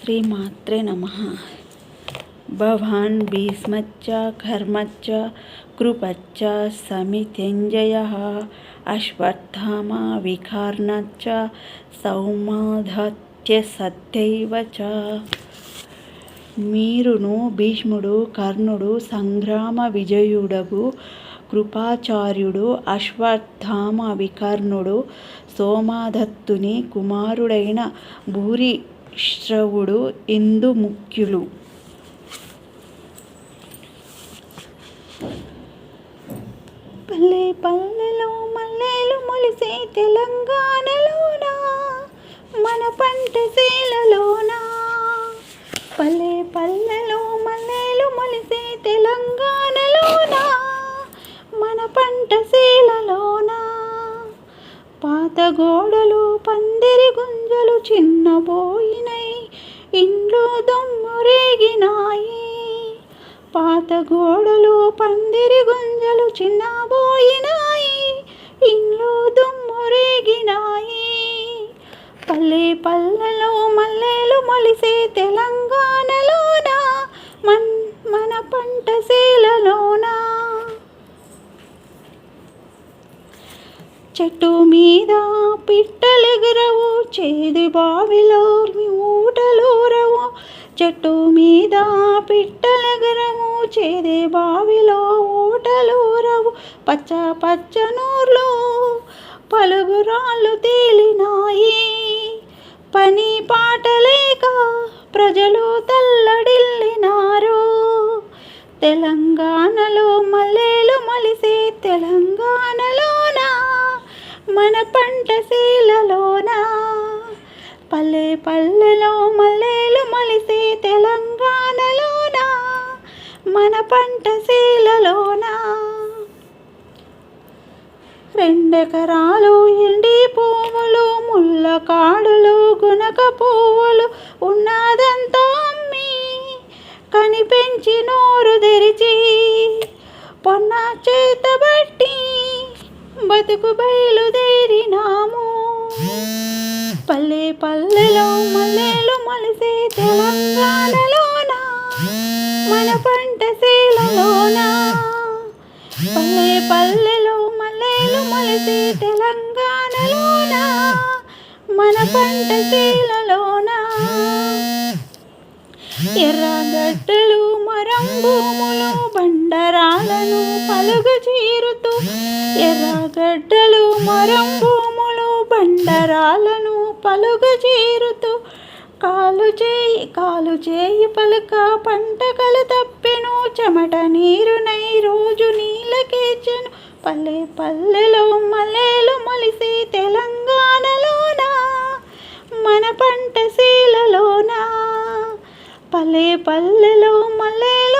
శ్రీమాత్రే నమ భవాన్ భీష్మచ్చ కర్మచ్చ కృపచ్చ సమిత్యంజయ అశ్వత్థామ వికార్ణచ్చ సౌమాధత్య సత్యైవ చ మీరును భీష్ముడు కర్ణుడు సంగ్రామ విజయుడగు కృపాచార్యుడు అశ్వత్థామ వికర్ణుడు సోమాధత్తుని కుమారుడైన శ్రవుడు ఇందు ముఖ్యులు? పల్లె పల్లెలో మల్లెలు మొలిసే తెలంగాణలోనా? పందిరి గుంజలు చిన్నబోయినై ఇండ్లు దొమ్మురేగినాయి పాత గోడలు పందిరి గుంజలు చిన్నబోయినాయి ఇండ్లు దుమ్మురేగినాయి పల్లె పల్లెలో మల్లెలు మొలిసే తెలంగాణలోన మన్ మన పంట శీలలోనా చెట్టు మీద పిట్టలెగురవు చేదు బావిలో ఊటలూరవు. చెట్టు మీద పిట్టలెగురవు చేదే బావిలో ఊటలూరవు. పచ్చ పచ్చ నూర్లు పలుగురాళ్ళు తేలినాయి. పని పాట లేక ప్రజలు తల్లడిల్లినారు. తెలంగాణలో మల్లెలు మలిసే తెలంగాణ మన పల్లె పల్లెలో మల్లెలు మలిసే తెలంగాణలోన? మన పంటశీలలోన రెండెకరాలు ఎండి పువ్వులు ముళ్ళ కాడులు గునక పువ్వులు ఉన్నదంతా అమ్మి నోరు తెరిచి పొన్న చేతబట్టి బతుకు బయలుదేరినాము. పల్లె పల్లెలో మల్లెలు మలిసే తెలంగాణలోన? మన పంట శీలలోన పల్లె పల్లెలో మల్లెలు మలిసే తెలంగాణలోన? మన పంట శీలలోన ఎర్రగడ్డలు మరం భూములు బండరా చీరుతూ ఎర్రగడ్డలు మరం భూములు బండరాలను పలుగ చీరుతూ కాలు చేయి కాలు చేయి పలుక పంటకలు తప్పెను చెమట నీరునై రోజు నీళ్ళకేచెను పల్లె పల్లెలో మల్లెలు మొలిసే తెలంగాణలోన? మన పంట శీలలోన పల్లె పల్లెలో మల్లెలు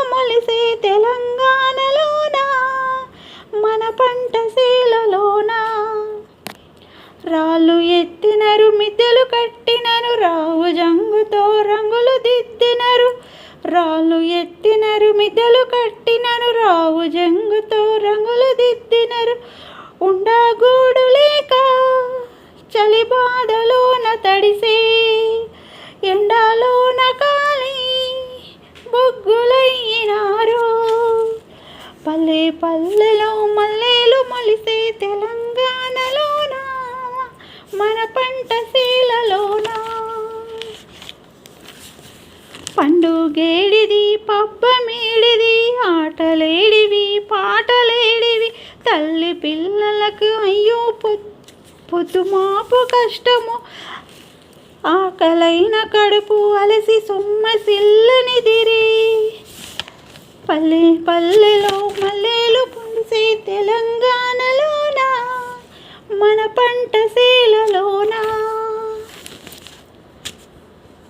రాళ్ళు ఎత్తినరు మిద్దెలు కట్టినరు రావు జంగుతో రంగులు దిద్దినరు. ఉండగూడు లేక చలి బాధలోన తడిసే ఎండలోన కాలి బొగ్గులయ్యినారు. పల్లె పల్లెలో మల్లెలు మొలిసే తెలంగాణలోన మన పంట శీలలోనా పండుగేడిది పబ్బమేడిది ఆటలేడివి పాటలేడివి. తల్లి పిల్లలకు అయ్యో పొద్దుమాపు కష్టము. ఆకలైన కడుపు అలసి సొమ్మసిల్లనిదిరి పల్లె పల్లెలో మల్లెలు పులిసే తెలంగాణలోన? మన పంట శీలలోనా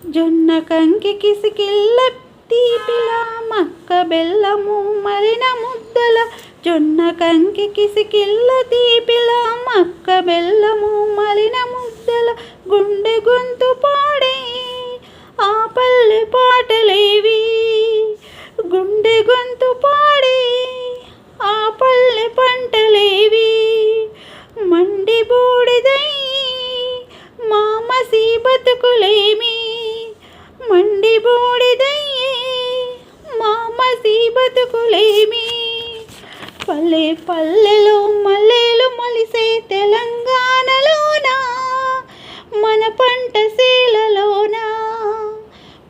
జొన్న కంకి కిసికిల్ల తీపిల మక్క బెల్లము మరిన ముద్దల. జొన్న కంకి కిసికిల్ల తీపిల మక్క బెల్లము మరిన ముద్దల. గుండె గొంతు పా బూడిదయ్యే మా మసి బతుకులేమి పల్లె పల్లెలో మల్లెలు మొలిసే తెలంగాణలోనా మన పంట శీలలోనా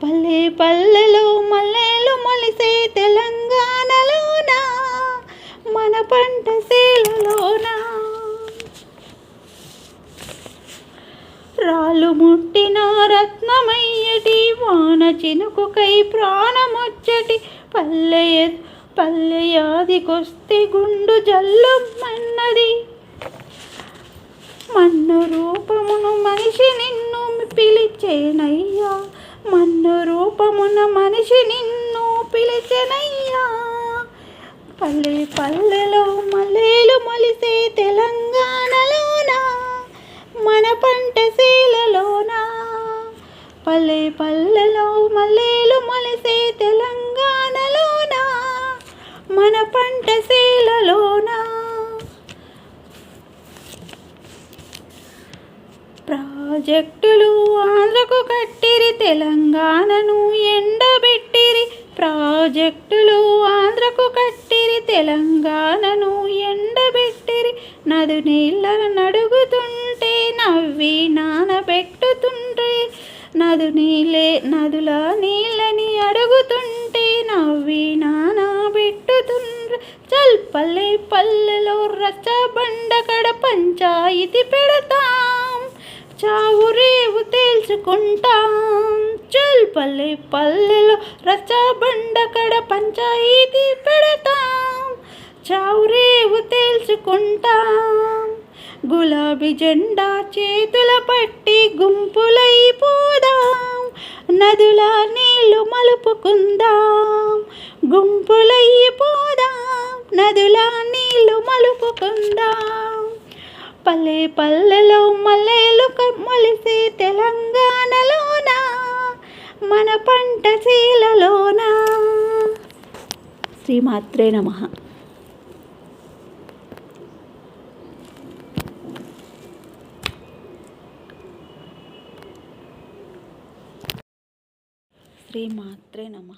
పల్లె పల్లెలో మల్లెలు మొలిసే తెలంగాణలోనా మన పంట శీలలోనా రాళ్ళు ముట్టిన రత్నమయ్యటి వాన చినుకుకై ప్రాణమొచ్చటి పల్లె పల్లెయాదికొస్తే గుండు జల్లుమన్నది మన్ను రూపమును మనిషి నిన్ను పిలిచేనయ్యా. మన్ను రూపమున మనిషి నిన్ను పిలిచెనయ్యా. పల్లె పల్లెలో మల్లెలు మొలిసే తెలంగాణ మన పంట శీలలోనా పల్లె పల్లెలో మల్లెలు మొలిసే తెలంగాణలోనా? మన పంట శీలలోనా ప్రాజెక్టులు ఆంధ్రకు కట్టిరి తెలంగాణను ఎండబెట్టిరి. ప్రాజెక్టులు ఆంధ్రకు కట్టిరి తెలంగాణను ఎండబెట్టిరి. నదు నీళ్ళను నడుగుతుంటే నవ్వి నానబెట్టుతుంటే నదు నీలే నదుల నీళ్ళని అడుగుతుంటే నవ్వి నానబెట్టుతుండ్రు చల్ పల్లె పల్లెలో రచ్చబండ కడ పంచాయితీ పెడతాం. చావు రేవు తేల్చుకుంటాం. చల్ పల్లె పల్లెలో రచ్చబండ కడ పంచాయితీ పెడతాం. చావు రేవు తేల్చుకుంటాం. గులాబీ జెండా చేతుల పట్టి గుంపులైపోదాం నదుల నీళ్ళు మలుపుకుందాం. గుంపులైపోదాం నదుల నీళ్ళు మలుపుకుందాం. పల్లె పల్లెలో మల్లెలు మొలిసే తెలంగాణలోనా? మన పంట శీలలోనా శ్రీమాత్రే నమ. శ్రీమాత్రే నమ